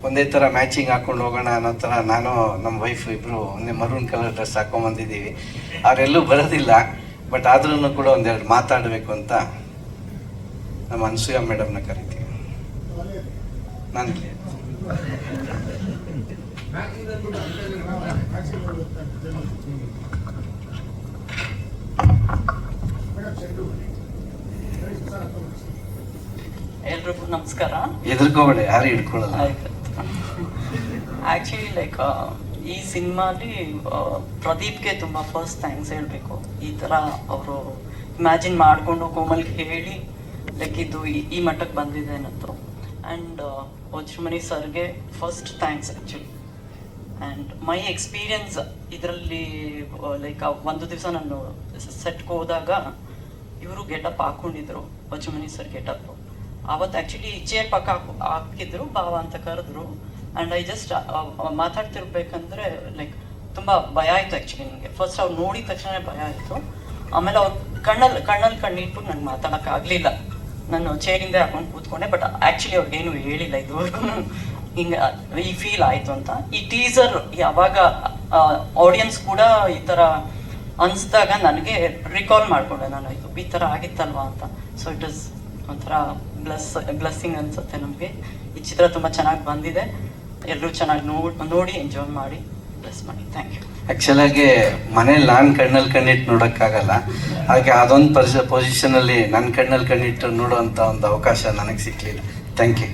ಒಂದೇ ಥರ ಮ್ಯಾಚಿಂಗ್ ಹಾಕೊಂಡು ಹೋಗೋಣ ಅನ್ನೋ ಥರ ನಾನು ನಮ್ಮ ವೈಫ್ ಇಬ್ರು ಒಂದೇ ಮರೂನ್ ಕಲರ್ ಡ್ರೆಸ್ ಹಾಕೊಂಬಂದಿದ್ದೀವಿ ಅವರೆಲ್ಲೂ ಬರೋದಿಲ್ಲ ಬಟ್ ಆದ್ರೂ ಕೂಡ ಒಂದೆರಡು ಮಾತಾಡಬೇಕು ಅಂತ ನಮ್ಮ ಅನ್ಸೂಯ ಮೇಡಮ್ನ ಕರಿತೀವಿ ನಾನು ಎಲ್ರಿಗೂ ನಮಸ್ಕಾರ. ಎದುರ್ಕೋಬೇಡ ಯಾರು ಹಿಡ್ಕೊಳ್ಳಲ್ಲ. ಆ್ಯಕ್ಚುಲಿ ಲೈಕ್ ಈ ಸಿನಿಮಾಲಿ ಪ್ರದೀಪ್ಗೆ ತುಂಬ ಫಸ್ಟ್ ಥ್ಯಾಂಕ್ಸ್ ಹೇಳಬೇಕು. ಈ ಥರ ಅವರು ಇಮ್ಯಾಜಿನ್ ಮಾಡಿಕೊಂಡು ಕೋಮಲ್ಗೆ ಹೇಳಿ ಲೈಕ್ ಇದು ಈ- ಮಟ್ಟಕ್ಕೆ ಬಂದಿದೆ ಅನ್ನೋದು. ಆ್ಯಂಡ್ ವಜ್ರಮಣಿ ಸರ್ಗೆ first thanks actually and my experience ಇದರಲ್ಲಿ ಲೈಕ್ ಒಂದು ದಿವಸ ನಾನು ಸೆಟ್ಗೆ ಹೋದಾಗ ಇವರು ಗೆಟಪ್ ಹಾಕ್ಕೊಂಡಿದ್ರು ವಜ್ರಮಣಿ ಸರ್ ಗೆಟಪ್ ಅವತ್ತು ಆ್ಯಕ್ಚುಲಿ ಚೇರ್ ಪಕ್ಕ ಹಾಕು ಹಾಕಿದ್ರು ಭಾವ ಅಂತ ಕರೆದ್ರು. ಆ್ಯಂಡ್ ಐ ಜಸ್ಟ್ ಮಾತಾಡ್ತಿರ್ಬೇಕಂದ್ರೆ ಲೈಕ್ ತುಂಬ ಭಯ ಆಯಿತು ಆ್ಯಕ್ಚುಲಿ ನನಗೆ. ಫಸ್ಟ್ ಅವ್ರು ನೋಡಿದ ತಕ್ಷಣ ಭಯ ಆಯಿತು. ಆಮೇಲೆ ಅವ್ರು ಕಣ್ಣಲ್ಲಿ ಕಣ್ಣಲ್ಲಿ ಕಣ್ಣಿಟ್ಬಿಟ್ಟು ನಂಗೆ ಮಾತಾಡೋಕ್ಕಾಗಲಿಲ್ಲ. ನಾನು ಚೇರಿಂದ ಹಾಕೊಂಡು ಕೂತ್ಕೊಂಡೆ ಬಟ್ ಆ್ಯಕ್ಚುಲಿ ಅವ್ರಿಗೇನು ಹೇಳಿಲ್ಲ ಇದುವರೆಗೂ. ಹಿಂಗೆ, ಈ ಫೀಲ್ ಆಯಿತು ಅಂತ. ಈ ಟೀಸರ್ ಯಾವಾಗ ಆಡಿಯನ್ಸ್ ಕೂಡ ಈ ಥರ ಅನಿಸ್ದಾಗ ನನಗೆ ರಿಕಾಲ್ ಮಾಡಿಕೊಂಡೆ ನಾನು, ಇದು ಈ ಥರ ಆಗಿತ್ತಲ್ವಾ? ಅಂತ. ಸೊ ಇಟ್ ಇಸ್ ಒಂಥರ ಬ್ಲಸ್ ಬ್ಲಸ್ಸಿಂಗ್ ಅನ್ಸುತ್ತೆ ನಮಗೆ. ಈ ಚಿತ್ರ ತುಂಬ ಚೆನ್ನಾಗಿ ಬಂದಿದೆ. ಎಲ್ಲರೂ ಚೆನ್ನಾಗಿ ನೋಡಿ ನೋಡಿ ಎಂಜಾಯ್ ಮಾಡಿ ಬ್ಲೆಸ್ ಮಾಡಿ. ಥ್ಯಾಂಕ್ ಯು ಆ್ಯಕ್ಚುಲಾಗಿ ಮನೇಲಿ ನಾನು ಕಣ್ಣಲ್ಲಿ ಕಣ್ಣಿಟ್ಟು ನೋಡೋಕ್ಕಾಗಲ್ಲ. ಹಾಗೆ ಅದೊಂದು ಪರ್ಸ ಪೊಸಿಷನಲ್ಲಿ ನನ್ನ ಕಣ್ಣಲ್ಲಿ ಕಣ್ಣಿಟ್ಟು ನೋಡುವಂಥ ಒಂದು ಅವಕಾಶ ನನಗೆ ಸಿಕ್ಕಲಿಲ್ಲ ಥ್ಯಾಂಕ್ ಯು